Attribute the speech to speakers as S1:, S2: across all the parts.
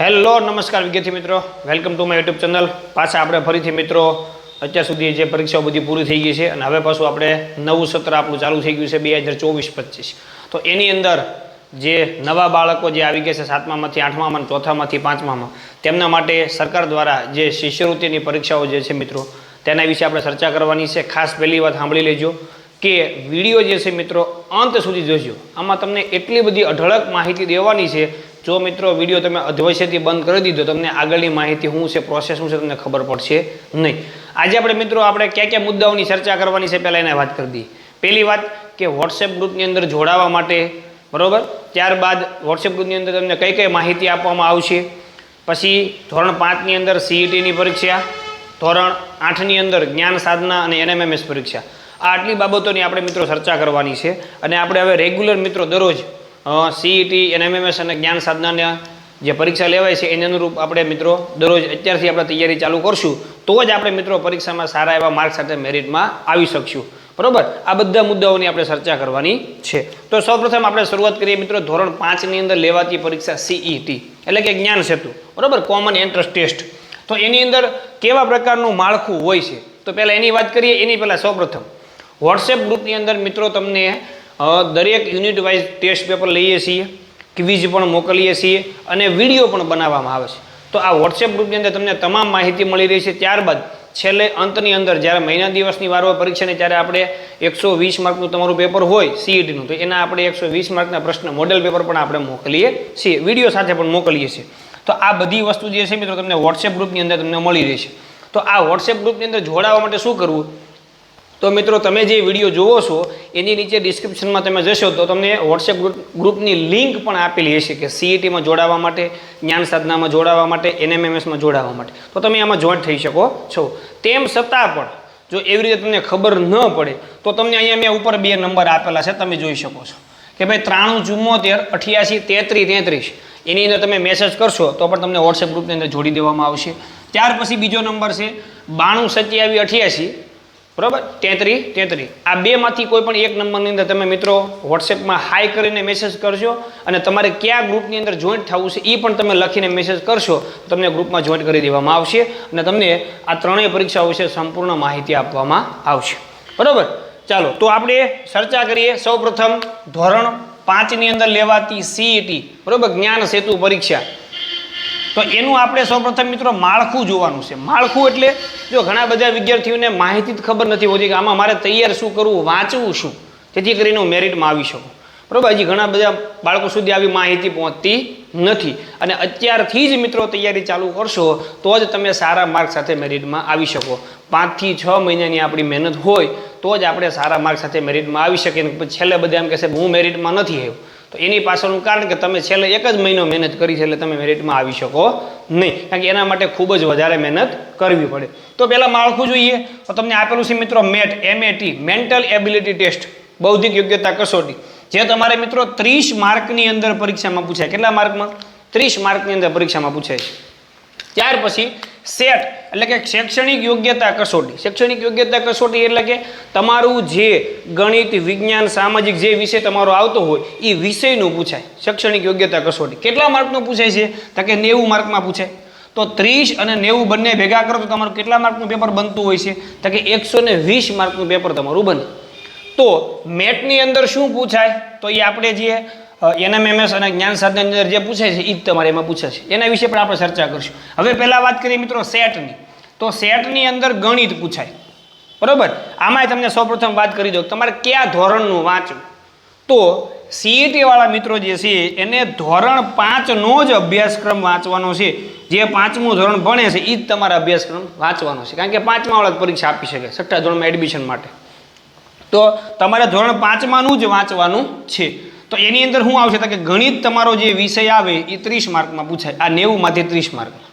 S1: Hello, નમસ્કાર વિદ્યાર્થી મિત્રો. Welcome to my YouTube channel પાછા આપણે ફરીથી મિત્રો, અત્યાર સુધી જે પરીક્ષાઓ બધી પૂરી થઈ ગઈ છે અને હવે પાછું આપણે નવું સત્ર આપણું ચાલુ થઈ ગયું છે બે હજાર ચોવીસ પચીસ. તો એની અંદર જે નવા બાળકો જે આવી ગયા છે સાતમામાંથી, આઠમામાં ચોથામાંથી, પાંચમામાં, તેમના માટે સરકાર દ્વારા જે શિષ્યવૃત્તિની પરીક્ષાઓ જે છે મિત્રો, તેના વિશે આપણે ચર્ચા કરવાની છે. ખાસ પહેલી વાત સાંભળી લેજો કે વીડિયો જે છે મિત્રો, અંત સુધી જોજો. આમાં તમને એટલી બધી અઢળક માહિતી દેવાની છે જો મિત્રો વીડિયો તમે અધવશ્યથી બંધ કરી દીધો, તમને આગળની માહિતી શું છે પ્રોસેસ શું છે, તમને ખબર પડશે નહીં. આજે આપણે મિત્રો આપણે કયા કયા મુદ્દાઓની ચર્ચા કરવાની છે, પહેલાં એને વાત કરી દઈએ. પહેલી વાત કે વોટ્સએપ ગ્રુપની અંદર જોડાવા માટે, બરાબર? ત્યારબાદ વોટ્સએપ ગ્રુપની અંદર તમને કઈ કઈ માહિતી આપવામાં આવશે? પછી ધોરણ પાંચની અંદર સીઈટીની પરીક્ષા, ધોરણ આઠની અંદર જ્ઞાન સાધના અને એનએમએમએસ પરીક્ષા. આ આટલી બાબતોની આપણે મિત્રો ચર્ચા કરવાની છે અને આપણે હવે રેગ્યુલર મિત્રો દરરોજ સીઈટી એનએમએમએસ અને જ્ઞાન સાધનાના જે પરીક્ષા લેવાય છે એને અનુરૂપ આપણે મિત્રો દરરોજ અત્યારથી આપણે તૈયારી ચાલુ કરશું, તો જ આપણે મિત્રો પરીક્ષામાં સારા એવા માર્ક સાથે મેરિટમાં આવી શકશું. બરોબર? આ બધા મુદ્દાઓની આપણે ચર્ચા કરવાની છે. તો સૌપ્રથમ આપણે શરૂઆત કરીએ મિત્રો ધોરણ પાંચની અંદર લેવાતી પરીક્ષા સીઈટી એટલે કે જ્ઞાન સેતુ. બરાબર? કોમન એન્ટ્રન્સ ટેસ્ટ તો એની અંદર કેવા પ્રકારનું માળખું હોય છે? તો પહેલાં એની વાત કરીએ, એની પહેલાં સૌપ્રથમ. વોટ્સએપ ગ્રુપની અંદર મિત્રો તમને દરેક યુનિટ વાઇઝ ટેસ્ટ પેપર લઈએ છીએ ક્વિઝ પણ મોકલીએ છીએ અને વીડિયો પણ બનાવવામાં આવે છે. તો આ વોટ્સએપ ગ્રુપની અંદર તમને તમામ માહિતી મળી રહી છે. ત્યારબાદ છેલ્લે અંતની અંદર જ્યારે મહિના દિવસની વારો પરીક્ષાને ત્યારે આપણે એકસો વીસ માર્કનું તમારું પેપર હોય સીઈટીનું તો એના આપણે એકસો વીસ માર્કના પ્રશ્ન મોડેલ પેપર પણ આપણે મોકલીએ છીએ. વીડિયો સાથે પણ મોકલીએ છીએ. તો આ બધી વસ્તુ જે છે મિત્રો તમને વોટ્સએપ ગ્રુપની અંદર તમને મળી રહેશે તો આ વોટ્સએપ ગ્રુપની અંદર જોડાવા માટે શું કરવું? તો મિત્રો, તમે જે વીડિયો જોવો છો, એની નીચે ડિસ્ક્રિપ્શનમાં તમે જશો તો તમને વોટ્સએપ ગ્રુપ ગ્રુપની લિંક પણ આપેલી હશે કે સીઈટીમાં જોડાવા માટે, જ્ઞાન સાધનામાં જોડાવા માટે એનએમએમએસમાં જોડાવા માટે. તો તમે આમાં જોઈન્ટ થઈ શકો છો. તેમ છતાં પણ, જો એવી રીતે તમને ખબર ન પડે, તો તમને અહીંયા મેં ઉપર બે નંબર આપેલા છે, તમે જોઈ શકો છો. કે ભાઈ ત્રાણું ચુમ્મોતેર, અઠ્યાસી તેત્રીસ તેત્રીસ. એની અંદર તમે મેસેજ કરશો, તો પણ તમને વોટ્સએપ ગ્રુપની અંદર જોડી દેવામાં આવશે. ત્યાર પછી બીજો નંબર છે, બાણું સત્યાવી અઠ્યાસી. બરાબર? તેત્રી તેત્રી. આ બેમાંથી કોઈ પણ એક નંબરની અંદર તમે મિત્રો વોટ્સએપમાં હાઈ કરીને મેસેજ કરજો અને તમારે કયા ગ્રુપની અંદર જોઈન્ટ થવું છે એ પણ તમે લખીને મેસેજ કરશો તમને ગ્રુપમાં જોઈન્ટ કરી દેવામાં આવશે અને તમને આ ત્રણેય પરીક્ષાઓ વિશે સંપૂર્ણ માહિતી આપવામાં આવશે. બરાબર? ચાલો, તો આપણે ચર્ચા કરીએ. સૌપ્રથમ ધોરણ પાંચની અંદર લેવાતી સીઈટી બરાબર? જ્ઞાન સેતુ પરીક્ષા. તો એનું આપણે સૌપ્રથમ મિત્રો માળખું જોવાનું છે. માળખું એટલે જો ઘણા બધા વિદ્યાર્થીઓને માહિતી જ ખબર નથી હોતી કે આમાં મારે તૈયાર શું કરવું, વાંચવું શું? જેથી કરીને હું મેરિટમાં આવી શકું. બરાબર? હજી ઘણા બધા બાળકો સુધી આવી માહિતી પહોંચતી નથી. અને અત્યારથી જ મિત્રો તૈયારી ચાલુ કરશો તો જ તમે સારા માર્ક સાથે મેરિટમાં આવી શકો. પાંચથી છ મહિનાની આપણી મહેનત હોય તો જ આપણે સારા માર્ક સાથે મેરિટમાં આવી શકીએ. છેલ્લે બધા એમ કહેશે હું મેરિટમાં નથી આવ્યો. તો એની પાછળનું કારણ કે તમે છેલ્લે એક જ મહિનો મહેનત કરી છે એટલે તમે મેરિટમાં આવી શકો નહીં. કારણ કે એના માટે ખૂબ જ વધારે મહેનત કરવી પડે. તો પહેલાં માળખું જોઈએ. તો તમને આપેલું છે મિત્રો MAT MAT mental ability test બૌદ્ધિક યોગ્યતા કસોટી. જે તમારે મિત્રો ત્રીસ માર્કની અંદર પરીક્ષામાં પૂછાય. કેટલા માર્કમાં? ત્રીસ માર્કની અંદર પરીક્ષામાં પૂછાય ત્યાર પછી સેટ એટલે કે શૈક્ષણિક યોગ્યતા કસોટી. શૈક્ષણિક યોગ્યતા કસોટી એટલે કે તમારું જે ગણિત, વિજ્ઞાન, સામાજિક જે વિષય તમારો આવતો હોય એ વિષયનું પૂછાય. શૈક્ષણિક યોગ્યતા કસોટી. કેટલા માર્કનું પૂછાય છે? તો કે નેવું માર્કમાં પૂછાય. તો ત્રીસ અને નેવું બંને ભેગા કરો તો તમારું કેટલા માર્કનું પેપર બનતું હોય છે? તો કે એકસો ને વીસ માર્કનું પેપર તમારું બને. તો મેટની અંદર શું પૂછાય? તો એ આપણે જે એનએમએમએસ અને જ્ઞાન સાધન અંદર જે પૂછે છે એ જ તમારે એમાં પૂછે છે. એના વિશે પણ આપણે ચર્ચા કરીશું. હવે પહેલાં વાત કરીએ મિત્રો સેટની. તો સેટની અંદર ગણિત પૂછાય. બરાબર? આમાંય તમને સૌપ્રથમ વાત કરી દો તમારે કયા ધોરણનું વાંચવું? તો સીઈટી વાળા મિત્રો જે છે, એને ધોરણ પાંચનો જ અભ્યાસક્રમ વાંચવાનો છે. જે પાંચમું ધોરણ ભણે છે એ જ તમારા અભ્યાસક્રમ વાંચવાનો છે. કારણ કે પાંચમા વાળા પરીક્ષા આપી શકે, છઠ્ઠા ધોરણમાં એડમિશન માટે. તો તમારે ધોરણ પાંચમાનું જ વાંચવાનું છે. તો એની અંદર શું આવશે કે ગણિત તમારો જે વિષય આવે એ ત્રીસ માર્કમાં પૂછાય, આ નેવુંમાંથી ત્રીસ માર્કમાં.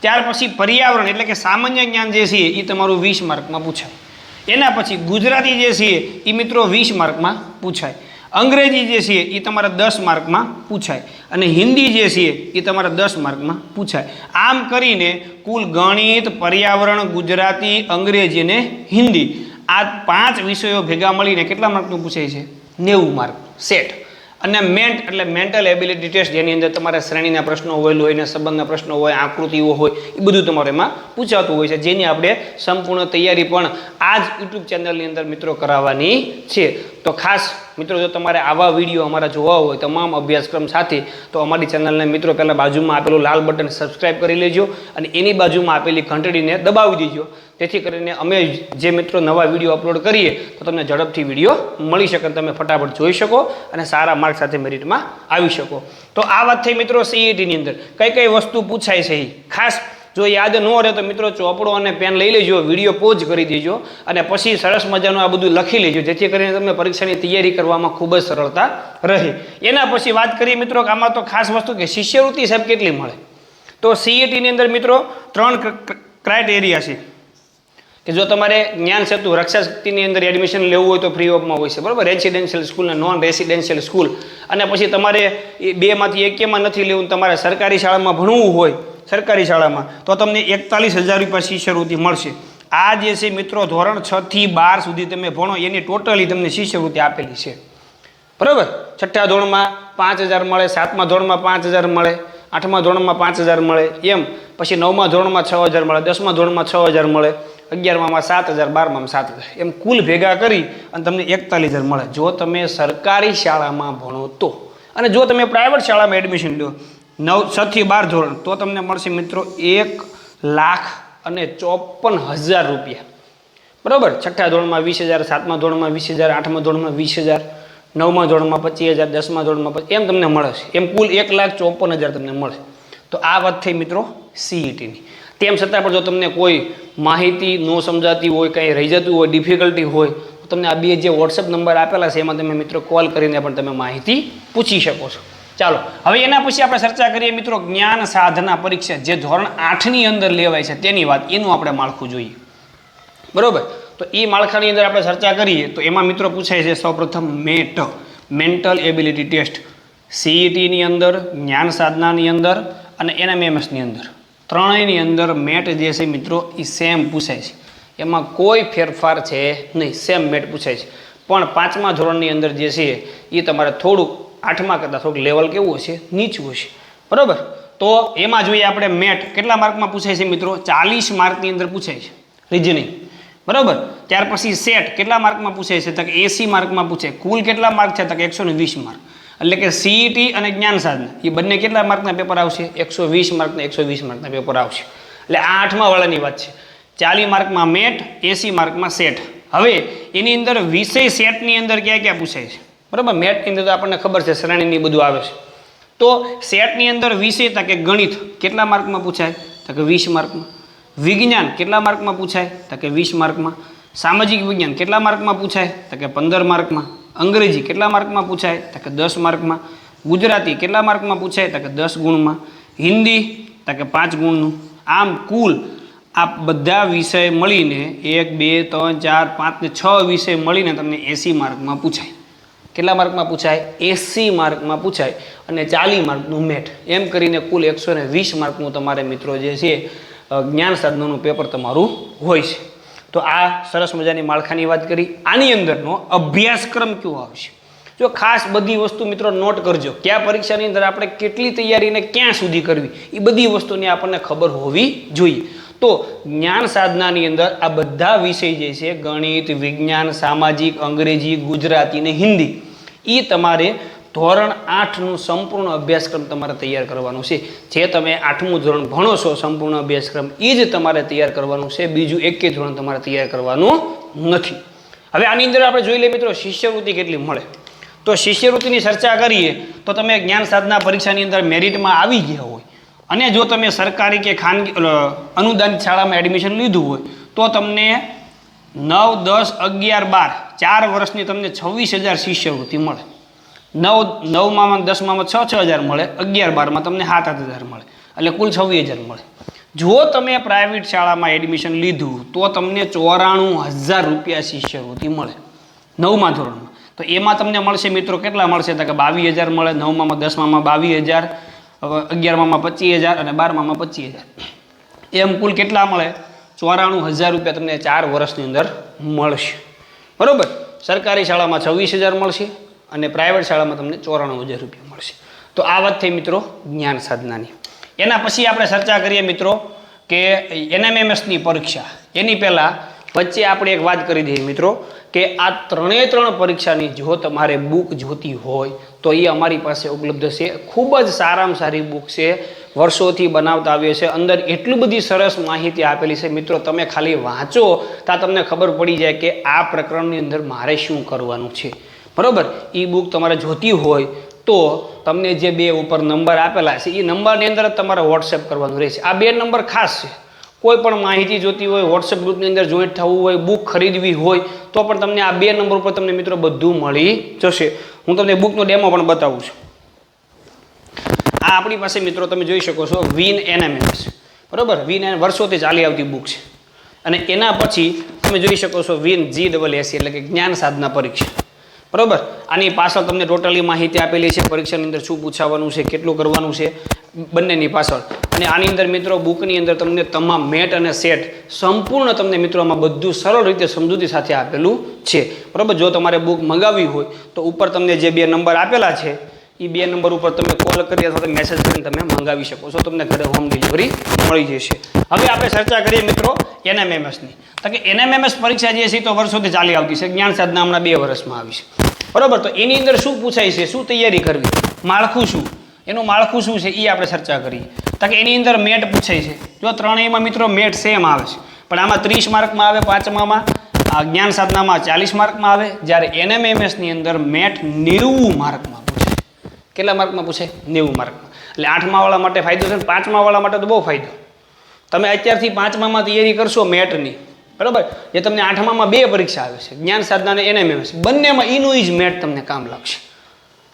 S1: ત્યાર પછી પર્યાવરણ એટલે કે સામાન્ય જ્ઞાન જે છે એ તમારું વીસ માર્કમાં પૂછાય. એના પછી ગુજરાતી જે છે એ મિત્રો વીસ માર્કમાં પૂછાય. અંગ્રેજી જે છે એ તમારા દસ માર્કમાં પૂછાય. અને હિન્દી જે છે એ તમારા દસ માર્કમાં પૂછાય. આમ કરીને કુલ ગણિત, પર્યાવરણ, ગુજરાતી, અંગ્રેજી અને હિન્દી આ પાંચ વિષયો ભેગા મળીને કેટલા માર્કનું પૂછાય છે? નેવું માર્ક. સેટ. અને મેન્ટ એટલે મેન્ટલ એબિલિટી ટેસ્ટ જેની અંદર તમારે શ્રેણીના પ્રશ્નો હોયેલું હોય ને સંબંધના પ્રશ્નો હોય, આકૃતિઓ હોય, એ બધું તમારે એમાં પૂછાતું હોય છે, જેની આપણે સંપૂર્ણ તૈયારી પણ આ જ યુટ્યુબ ચેનલની અંદર મિત્રો કરાવવાની છે. તો ખાસ મિત્રો, જો તમારે આવા વીડિયો અમારા જોવા હોય, તમામ અભ્યાસક્રમ સાથે, તો અમારી ચેનલને મિત્રો પહેલાં બાજુમાં આપેલું લાલ બટન સબસ્ક્રાઇબ કરી લેજો અને એની બાજુમાં આપેલી ઘંટડીને દબાવી દેજો. તેથી કરીને અમે જે મિત્રો નવા વીડિયો અપલોડ કરીએ, તો તમને ઝડપથી વીડિયો મળી શકે તમે ફટાફટ જોઈ શકો અને સારા માર્ક સાથે મેરિટમાં આવી શકો. તો આ વાત થઈ મિત્રો સીઈટીની અંદર. કઈ કઈ વસ્તુ પૂછાય છે? ખાસ જો યાદ ન રહે તો મિત્રો ચોપડો અને પેન લઈ લેજો, વીડિયો પોઝ કરી દેજો અને પછી સરસ મજાનું આ બધું લખી લેજો, જેથી કરીને તમને પરીક્ષાની તૈયારી કરવામાં ખૂબ જ સરળતા રહે. એના પછી વાત કરીએ મિત્રો કે આમાં તો ખાસ વસ્તુ કે શિષ્યવૃત્તિ સાહેબ કેટલી મળે? તો સીઈટીની અંદર મિત્રો ત્રણ ક્રાઇટેરિયા છે. કે જો તમારે જ્ઞાન સેતુ રક્ષા શક્તિની અંદર એડમિશન લેવું હોય તો ફ્રી ઓફમાં હોય છે, બરાબર? રેસિડેન્શિયલ સ્કૂલ અને નોન રેસિડેન્શિયલ સ્કૂલ અને પછી તમારે બેમાંથી એકેમાં નથી લેવું તમારે સરકારી શાળામાં ભણવું હોય સરકારી શાળામાં, તો તમને એકતાલીસ હજાર રૂપિયા શિષ્યવૃત્તિ મળશે. આ જે છે મિત્રો, ધોરણ છ થી બાર સુધી તમે ભણો, એની ટોટલી તમને શિષ્યવૃત્તિ આપેલી છે. બરાબર? છઠ્ઠા ધોરણમાં પાંચ હજાર મળે, સાતમા ધોરણમાં પાંચ હજાર મળે, આઠમા ધોરણમાં પાંચ હજાર મળે, એમ. પછી નવમા ધોરણમાં છ હજાર મળે, દસમા ધોરણમાં છ હજાર મળે અગિયારમાં સાત હજાર બારમાં સાત હજાર. એમ કુલ ભેગા કરી અને તમને એકતાલીસ હજાર મળે. જો તમે સરકારી શાળામાં ભણો તો. અને જો તમે પ્રાઇવેટ શાળામાં એડમિશન લો નવ છથી બાર ધોરણ. તો તમને મળશે મિત્રો એક લાખ અને ચોપન હજાર રૂપિયા. બરાબર? છઠ્ઠા ધોરણમાં વીસ હજાર, સાતમા ધોરણમાં વીસ હજાર, આઠમા ધોરણમાં વીસ હજાર, નવમા ધોરણમાં પચીસ હજાર, દસમા ધોરણમાં એમ તમને મળશે. એમ કુલ એક લાખ ચોપન હજાર તમને મળશે. તો આ વાત થઈ મિત્રો સીઈટીની તેમ છતાં પણ જો તમને કોઈ માહિતી ન સમજાતી હોય, કંઈ રહી જતું હોય ડિફિકલ્ટી હોય, તો તમને આ બે જે વોટ્સઅપ નંબર આપેલા છે, એમાં તમે મિત્રો કોલ કરીને પણ તમે માહિતી પૂછી શકો છો. ચાલો, હવે એના પછી આપણે ચર્ચા કરીએ મિત્રો જ્ઞાન સાધના પરીક્ષા, જે ધોરણ આઠની અંદર લેવાય છે, તેની વાત, એનું આપણે માળખું જોઈએ. બરાબર? તો એ માળખાની અંદર આપણે ચર્ચા કરીએ, તો એમાં મિત્રો પૂછાય છે સૌપ્રથમ મેટ, મેન્ટલ એબિલિટી ટેસ્ટ સીઈટીની અંદર, જ્ઞાન સાધનાની અંદર અને એનએમએમએસની અંદર. ત્રણેયની અંદર મેટ જે છે મિત્રો એ સેમ પૂછાય છે. એમાં કોઈ ફેરફાર છે નહીં સેમ મેટ પૂછાય છે. પણ પાંચમા ધોરણની અંદર જે છે એ તમારે થોડુંક આઠમા કરતાં થોડુંક લેવલ કેવું હશે? નીચું હશે. બરાબર? તો એમાં જોઈએ આપણે મેટ. કેટલા માર્કમાં પૂછાય છે મિત્રો? ચાલીસ માર્કની અંદર પૂછાય છે. રિઝનિંગ. બરાબર? ત્યાર પછી સેટ. કેટલા માર્કમાં પૂછાય છે? તો એસી માર્કમાં પૂછે કુલ કેટલા માર્ક છે? તો કે એકસો વીસ માર્ક. એટલે કે સીઈટી અને જ્ઞાન સાધના. એ બંને કેટલા માર્કના પેપર આવશે? એકસો વીસ માર્કના, એકસો વીસ માર્કના પેપર આવશે. એટલે આ આઠમા વાળાની વાત છે. ચાલીસ માર્કમાં મેટ, એસી માર્કમાં સેટ. હવે એની અંદર વિષય સેટની અંદર ક્યાં ક્યાં પૂછાય છે? બરાબર? મેટની અંદર તો આપણને ખબર છે, શ્રેણીની બધું આવે છે. તો સેટની અંદર વિષય તા કે ગણિત, કેટલા માર્કમાં પૂછાય? તો કે વીસ માર્કમાં. વિજ્ઞાન, કેટલા માર્કમાં પૂછાય? તો કે વીસ માર્કમાં. સામાજિક વિજ્ઞાન, કેટલા માર્કમાં પૂછાય? તો કે પંદર માર્કમાં. અંગ્રેજી, કેટલા માર્કમાં પૂછાય? તો કે દસ માર્કમાં. ગુજરાતી, કેટલા માર્કમાં પૂછાય? તો કે દસ ગુણમાં. હિન્દી, તો કે પાંચ ગુણનું. આમ કુલ આ બધા વિષય મળીને એક, બે, ત્રણ, ચાર, પાંચ ને છ વિષય મળીને તમને એંસી માર્કમાં પૂછાય. કેટલા માર્કમાં પૂછાય? એસી માર્કમાં પૂછાય અને ચાલીસ માર્કનું મેટ. એમ કરીને કુલ એકસો ને વીસ માર્કનું તમારે મિત્રો જે છે જ્ઞાન સાધનોનું પેપર તમારું હોય છે. તો આ સરસ મજાની માળખાની વાત કરી. આની અંદરનો અભ્યાસક્રમ કેવો આવશે? જો ખાસ બધી વસ્તુ મિત્રો નોટ કરજો. કયા પરીક્ષાની અંદર આપણે કેટલી તૈયારીને ક્યાં સુધી કરવી? એ બધી વસ્તુની આપણને ખબર હોવી જોઈએ. તો જ્ઞાન સાધનાની અંદર આ બધા વિષય જે છે, ગણિત, વિજ્ઞાન, સામાજિક, અંગ્રેજી, ગુજરાતી ને હિન્દી એ તમારે ધોરણ આઠનું સંપૂર્ણ અભ્યાસક્રમ તમારે તૈયાર કરવાનું છે. જે તમે આઠમું ધોરણ ભણો છો, સંપૂર્ણ અભ્યાસક્રમ એ જ તમારે તૈયાર કરવાનું છે. બીજું એકે ધોરણ તમારે તૈયાર કરવાનું નથી. હવે આની અંદર આપણે જોઈ લઈએ મિત્રો, શિષ્યવૃત્તિ કેટલી મળે. તો શિષ્યવૃત્તિની ચર્ચા કરીએ, તો તમે જ્ઞાન સાધના પરીક્ષાની અંદર મેરિટમાં આવી ગયા હોય, અને જો તમે સરકારી કે ખાનગી અનુદાન શાળામાં એડમિશન લીધું હોય, તો તમને નવ, દસ, અગિયાર, બાર. ચાર વર્ષની તમને છવ્વીસ હજાર શિષ્યવૃત્તિ મળે. નવ, નવમાં દસમાં છ છ હજાર મળે. અગિયાર, બારમાં તમને સાત, આઠ હજાર મળે. એટલે કુલ છવ્વીસ હજાર મળે. જો તમે પ્રાઇવેટ શાળામાં એડમિશન લીધું, તો તમને ચોરાણું હજાર રૂપિયા શિષ્યવૃત્તિ મળે. નવમા ધોરણમાં. તો એમાં તમને મળશે મિત્રો કેટલા મળશે? તો કે બાવીસ હજાર મળે નવમામાં દસમામાં બાવીસ હજાર અગિયારમાં પચીસ હજાર અને બારમામાં પચીસ હજાર. એમ કુલ કેટલા મળે? ચોરાણું હજાર રૂપિયા તમને ચાર વર્ષની અંદર મળશે. બરાબર? સરકારી શાળામાં છવ્વીસ હજાર મળશે અને પ્રાઇવેટ શાળામાં તમને ચોરાણું હજાર રૂપિયા મળશે. તો આ વાત થઈ મિત્રો જ્ઞાન સાધનાની. એના પછી આપણે ચર્ચા કરીએ મિત્રો કે એનએમએમએસની પરીક્ષા. એની પહેલાં વચ્ચે આપણે એક વાત કરી દઈએ મિત્રો કે આ ત્રણે ત્રણ પરીક્ષાની જો તમારે બુક જોતી હોય તો એ અમારી પાસે ઉપલબ્ધ છે. ખૂબ જ સારામાં સારી બુક છે. વર્ષોથી બનાવતા આવ્યો છે અંદર એટલી બધી સરસ માહિતી આપેલી છે. મિત્રો, તમે ખાલી વાંચો તો તમને ખબર પડી જાય કે આ પ્રકરણની અંદર મારે શું કરવાનું છે. બરાબર? એ બુક તમારે જોતી હોય તો તમને જે બે ઉપર નંબર આપેલા છે એ નંબરની અંદર જ તમારે વોટ્સએપ કરવાનું રહેશે. આ બે નંબર ખાસ છે. કોઈ પણ માહિતી જોતી હોય વોટ્સએપ ગ્રુપની અંદર જોઈન્ટ થવું હોય બુક ખરીદવી હોય, તો પણ તમને આ બે નંબર ઉપર તમને મિત્રો બધું મળી જશે. હું તમને બુકનો ડેમો પણ બતાવું છું. આ આપણી પાસે મિત્રો તમે જોઈ શકો છો વિન એનએમએસ બરાબર? વિન એન વર્ષોથી ચાલી આવતી બુક છે. અને એના પછી તમે જોઈ શકો છો વિન જી ડબલ એસી એટલે કે જ્ઞાન સાધના પરીક્ષા. બરાબર? આની પાછળ તમને ટોટલી માહિતી આપેલી છે, પરીક્ષાની અંદર શું પૂછાવાનું છે, કેટલું કરવાનું છે, બંનેની પાછળ. અને આની અંદર મિત્રો બુકની અંદર તમને તમામ મેટ અને સેટ સંપૂર્ણ તમને મિત્રો આમાં બધું સરળ રીતે સમજૂતી સાથે આપેલું છે. બરાબર? જો તમારે બુક મંગાવવી હોય, તો ઉપર તમને જે બે નંબર આપેલા છે એ બે નંબર ઉપર તમે કોલ કરી અથવા મેસેજ કરીને તમે મંગાવી શકો છો. તમને ઘરે હોમ ડિલિવરી મળી જશે. હવે આપણે ચર્ચા કરીએ મિત્રો એનએમએમએસની તો કે એનએમએમએસ પરીક્ષા જે છે તો વર્ષોથી ચાલી આવતી છે. જ્ઞાન સાધના હમણાં બે વર્ષમાં આવી છે. બરોબર? તો એની અંદર શું પૂછાય છે? શું તૈયારી કરવી? માળખું શું? એનું માળખું શું છે? એ આપણે ચર્ચા કરીએ. તો કે એની અંદર મેટ પૂછાય છે. જો ત્રણેયમાં મિત્રો મેટ સેમ આવે છે. પણ આમાં ત્રીસ માર્કમાં આવે પાંચમામાં જ્ઞાન સાધનામાં ચાલીસ માર્કમાં આવે. જ્યારે એનએમએમએસની અંદર મેટ નેવું માર્કમાં કેટલા માર્કમાં પૂછે? નેવું માર્કમાં. એટલે આઠમાવાળા માટે ફાયદો છે ને પાંચમાવાળા માટે તો બહુ ફાયદો. તમે અત્યારથી પાંચમામાં તૈયારી કરશો મેટની, બરાબર? જે તમને આઠમામાં બે પરીક્ષા આવે છે. જ્ઞાન સાધના અને મેળવશે બંનેમાં એનું જ મેટ તમને કામ લાગશે.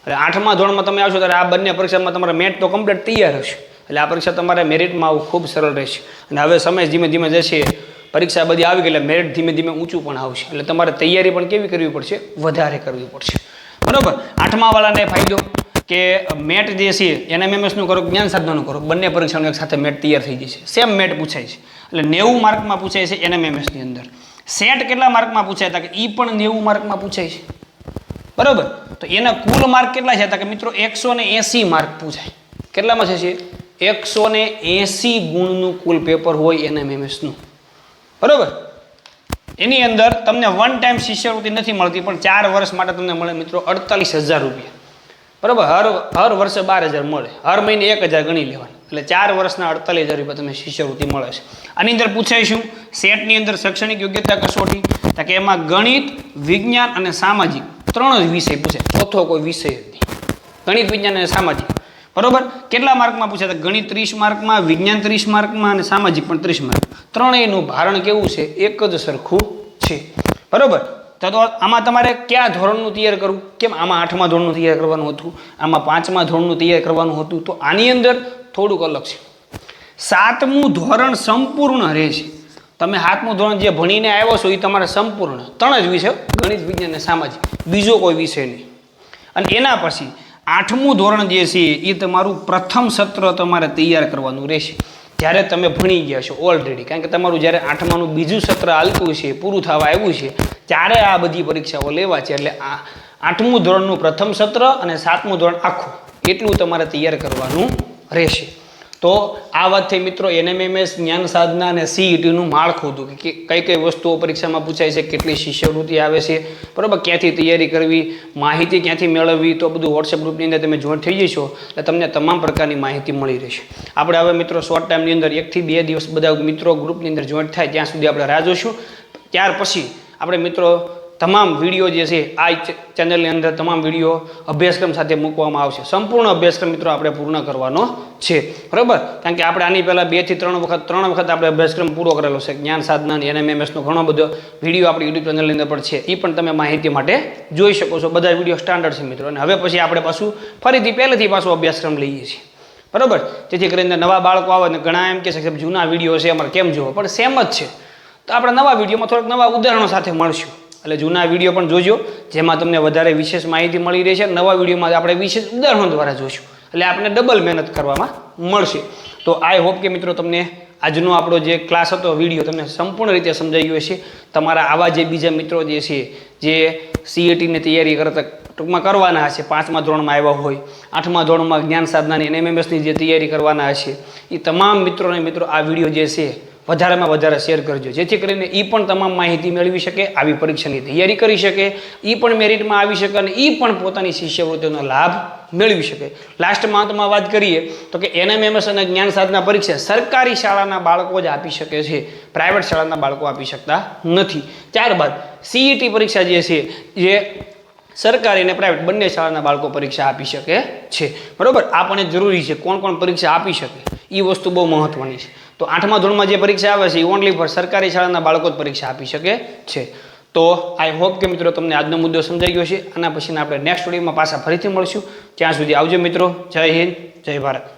S1: એટલે આઠમા ધોરણમાં તમે આવશો ત્યારે આ બંને પરીક્ષામાં તમારા મેટ તો કમ્પ્લીટ તૈયાર હશે. એટલે આ પરીક્ષા તમારે મેરિટમાં આવવું ખૂબ સરળ રહેશે. અને હવે સમય ધીમે ધીમે જશે. પરીક્ષા બધી આવી ગઈ એટલે મેરિટ ધીમે ધીમે ઊંચું પણ આવશે. એટલે તમારે તૈયારી પણ કેવી કરવી પડશે? વધારે કરવી પડશે. બરાબર? આઠમાવાળાને ફાયદો. કે મેટ જે છે એનએમએમએસનું કરો જ્ઞાન સાધનાનું કરો. બંને પરીક્ષાનું એક સાથે મેટ તૈયાર થઈ જશે. સેમ મેટ પૂછાય છે. એટલે નેવું માર્કમાં પૂછાય છે એનએમએમએસની અંદર. સેટ કેટલા માર્કમાં પૂછાય હતા કે એ પણ નેવું માર્કમાં પૂછાય છે. બરાબર? તો એના કુલ માર્ક કેટલા છે? હતા કે મિત્રો એકસો ને એંસી માર્ક પૂછાય. કેટલામાં છે? એકસો ને એંસી ગુણનું કુલ પેપર હોય એનએમએમએસનું બરાબર? એની અંદર તમને વન ટાઈમ શિષ્યવૃત્તિ નથી મળતી, પણ ચાર વર્ષ માટે તમને મળે મિત્રો અડતાલીસ હજાર રૂપિયા. બરાબર? હર હર વર્ષે બાર હજાર મળે. હર મહિને એક હજાર ગણી લેવાના. એટલે ચાર વર્ષના અડતાલીસ હજાર રૂપિયા તમને શિષ્યવૃત્તિ મળે છે. આની અંદર પૂછાય શું સેટની અંદર શૈક્ષણિક યોગ્યતા કસોટી તો કે એમાં ગણિત, વિજ્ઞાન અને સામાજિક ત્રણ જ વિષય પૂછે. ચોથો કોઈ વિષય નહીં. ગણિત, વિજ્ઞાન અને સામાજિક. બરોબર? કેટલા માર્કમાં પૂછે? તો ગણિત ત્રીસ માર્કમાં, વિજ્ઞાન ત્રીસ માર્કમાં અને સામાજિક પણ ત્રીસ માર્ક. ત્રણેયનું ભારણ કેવું છે? એક જ સરખું છે. બરોબર? તો આમાં તમારે કયા ધોરણનું તૈયાર કરવું? કેમ? આમાં આઠમા ધોરણનું તૈયાર કરવાનું હતું, આમાં પાંચમા ધોરણનું તૈયાર કરવાનું હતું. તો આની અંદર થોડુંક અલગ છે. સાતમું ધોરણ સંપૂર્ણ રહેશે તમે સાતમું ધોરણ જે ભણીને આવ્યો છો એ તમારે સંપૂર્ણ. ત્રણ જ વિષય, ગણિત, વિજ્ઞાન અને સામાજિક. બીજો કોઈ વિષય નહીં. અને એના પછી આઠમું ધોરણ જે છે એ તમારું પ્રથમ સત્ર તમારે તૈયાર કરવાનું રહેશે. જ્યારે તમે ભણી ગયા છો ઓલરેડી કારણ કે તમારું જ્યારે આઠમાનું બીજું સત્ર હાલતું છે, પૂરું થવા આવ્યું છે, ત્યારે આ બધી પરીક્ષાઓ લેવા છે. એટલે આ આઠમું ધોરણનું પ્રથમ સત્ર અને સાતમું ધોરણ આખું. એટલું તમારે તૈયાર કરવાનું રહેશે. તો આ વાત થઈ મિત્રો એનએમએમએસ જ્ઞાન સાધના અને સીઈટીનું માળખું હતું કે કઈ કઈ વસ્તુઓ પરીક્ષામાં પૂછાય છે, કેટલી શિષ્યવૃત્તિ આવે છે, બરાબર, ક્યાંથી તૈયારી કરવી, માહિતી ક્યાંથી મેળવવી, તો બધું વોટ્સએપ ગ્રુપની અંદર તમે જોઈન્ટ થઈ જશો, એટલે તમને તમામ પ્રકારની માહિતી મળી રહેશે. આપણે હવે મિત્રો શોર્ટ ટાઈમની અંદર એકથી બે દિવસ બધા મિત્રો ગ્રુપની અંદર જોઈન્ટ થાય, ત્યાં સુધી આપણે રાહ જોશું. ત્યાર પછી આપણે મિત્રો તમામ વીડિયો જે છે, આ ચેનલની અંદર તમામ વીડિયો અભ્યાસક્રમ સાથે મૂકવામાં આવશે. સંપૂર્ણ અભ્યાસક્રમ મિત્રો આપણે પૂર્ણ કરવાનો છે. બરાબર? કારણ કે આપણે આની પહેલાં બેથી ત્રણ વખત ત્રણ વખત આપણે અભ્યાસક્રમ પૂરો કરેલો છે. જ્ઞાન સાધના એનએમએમએસનો ઘણો બધો વીડિયો આપણી યુટ્યુબ ચેનલની અંદર પણ છે. એ પણ તમે માહિતી માટે જોઈ શકો છો. બધા વીડિયો સ્ટાન્ડર્ડ છે મિત્રો. અને હવે પછી આપણે પાછું ફરીથી પહેલેથી પાછો અભ્યાસક્રમ લઈએ છીએ. બરાબર? જેથી કરીને નવા બાળકો આવે ને ઘણા એમ કહે છે કે જૂના વીડિયો છે, અમારે કેમ જોવો? પણ સેમ જ છે. તો આપણે નવા વિડીયોમાં થોડાક નવા ઉદાહરણો સાથે મળશું. એટલે જૂના વીડિયો પણ જોજો, જેમાં તમને વધારે વિશેષ માહિતી મળી રહેશે. નવા વિડીયોમાં આપણે વિશેષ ઉદાહરણો દ્વારા જોઈશું એટલે આપણે ડબલ મહેનત કરવામાં મળશે. તો આઈ હોપ કે મિત્રો તમને આજનો આપણો જે ક્લાસ હતો, વીડિયો તમને સંપૂર્ણ રીતે સમજાઈ ગયો છે તમારા આવા જે બીજા મિત્રો જે છે, જે સીએટીની તૈયારી કરતા ટૂંકમાં કરવાના હશે. પાંચમા ધોરણમાં આવ્યા હોય, આઠમા ધોરણમાં જ્ઞાન સાધનાની એમએમએસની જે તૈયારી કરવાના હશે. એ તમામ મિત્રોને મિત્રો આ વીડિયો જે છે વધારેમાં વધારે શેર કરજો. જેથી કરીને એ પણ તમામ માહિતી મેળવી શકે, આવી પરીક્ષાની તૈયારી કરી શકે એ પણ મેરિટમાં આવી શકે અને એ પણ પોતાની શિષ્યવૃત્તિનો લાભ મેળવી શકે. લાસ્ટમાં અંતમાં વાત કરીએ તો કે એનએમએમએસ અને જ્ઞાન સાધના પરીક્ષા સરકારી શાળાના બાળકો જ આપી શકે છે. પ્રાઇવેટ શાળાના બાળકો આપી શકતા નથી. ત્યારબાદ સીઈટી પરીક્ષા જે છે, જે સરકારી અને પ્રાઇવેટ બંને શાળાના બાળકો પરીક્ષા આપી શકે છે. બરાબર? આ પણ જરૂરી છે. કોણ કોણ પરીક્ષા આપી શકે? એ વસ્તુ બહુ મહત્વની છે. તો આઠમા ધોરણમાં જે પરીક્ષા આવે છે, એ ઓનલી ફોર સરકારી શાળાના બાળકો જ પરીક્ષા આપી શકે છે. તો આઈ હોપ કે મિત્રો તમને આજનો મુદ્દો સમજાઈ ગયો છે. આના પછીના આપણે નેક્સ્ટ વિડીયોમાં પાછા ફરીથી મળશું. ત્યાં સુધી આવજો મિત્રો. જય હિન્દ, જય ભારત.